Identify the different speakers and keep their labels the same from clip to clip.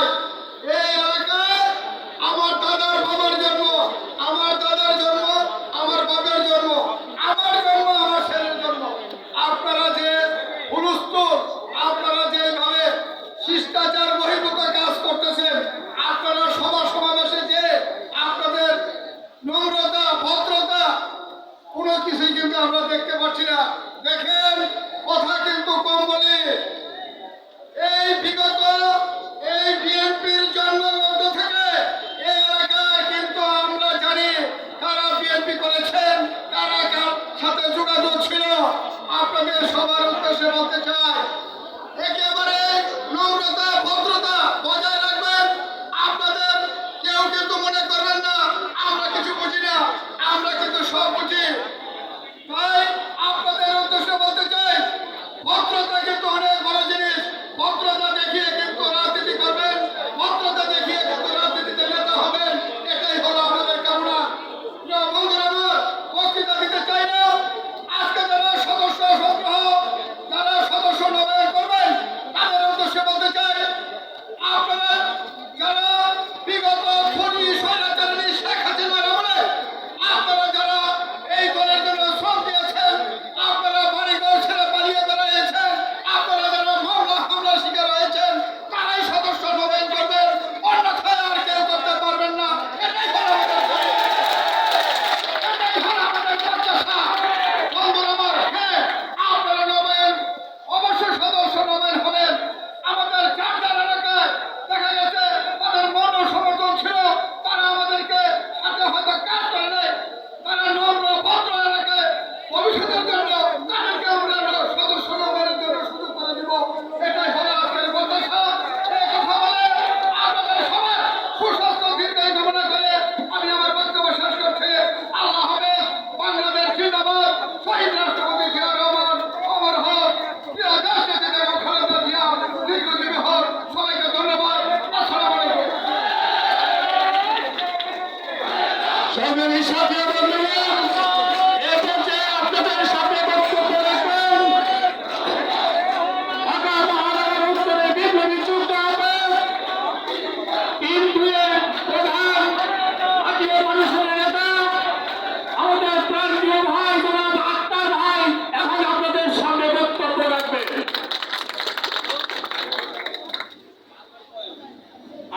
Speaker 1: Oh. উদ্দেশ্যে বলতে চাই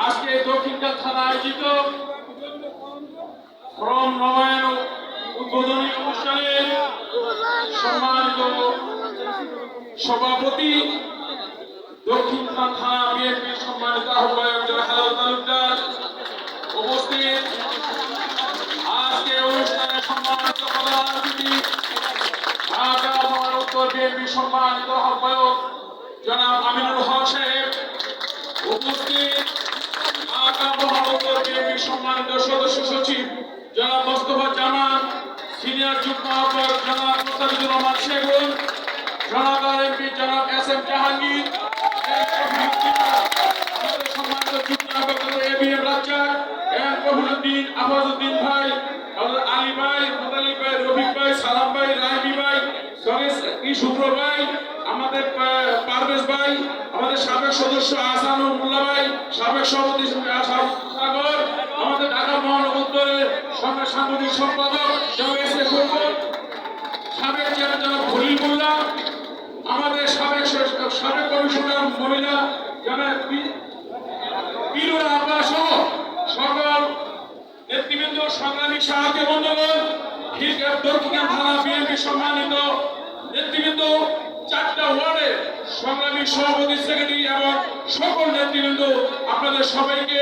Speaker 1: আজকে
Speaker 2: দক্ষিণকাল থানা আয়োজিত ক্রম নবায়ন উদ্বোধনী অনুষ্ঠানে সম্মানিত সভাপতি দক্ষিণখান থানা বিএনপির সম্মানিত আহ্বায়ক জনাব তালুকদার উপস্থিত। আজকে অনুষ্ঠানে সম্মানিত প্রধান অতিথি, ঢাকা মহানগর বিএনপির সম্মানিত আহ্বায়ক জনাব আমিনুল হক সাহেব উপস্থিত। ঢাকা মহানগর বিএনপির সম্মানিত সদস্য সচিব জনাব মোস্তফা জামান সিনিয়র যুগ্ম আহ্বায়ক জনাব মোস্তাফিজুর রহমান শেগুন জনাব আর এমপি জনাব এস এম জাহাঙ্গীর ভাই আলী ভাই ভাই ভাই, সালাম ভাই আমাদের পারভেজ ভাই, আমাদের সাবেক সদস্য সাবেক সভাপতি সাগর, আমাদের ঢাকা উত্তরের সাংগঠনিক সম্পাদক জনাব এস সাবেক চেয়ারম্যান জনাব খলিল মোল্লা, আমাদের সাবেক সাবেক কমিশনার মহিলা জনাব পি- আব্বা সহ সকল নেতৃবৃন্দ, সংগ্রামী সাহায্য বন্ধুগণ খিলগাঁও থানা বিএনপি সম্মানিত নেতৃবৃন্দ, চারটা ওয়ার্ডে সংগ্রামী সভাপতি, সেক্রেটারি এবং সকল নেতৃবৃন্দ, আপনাদের সবাইকে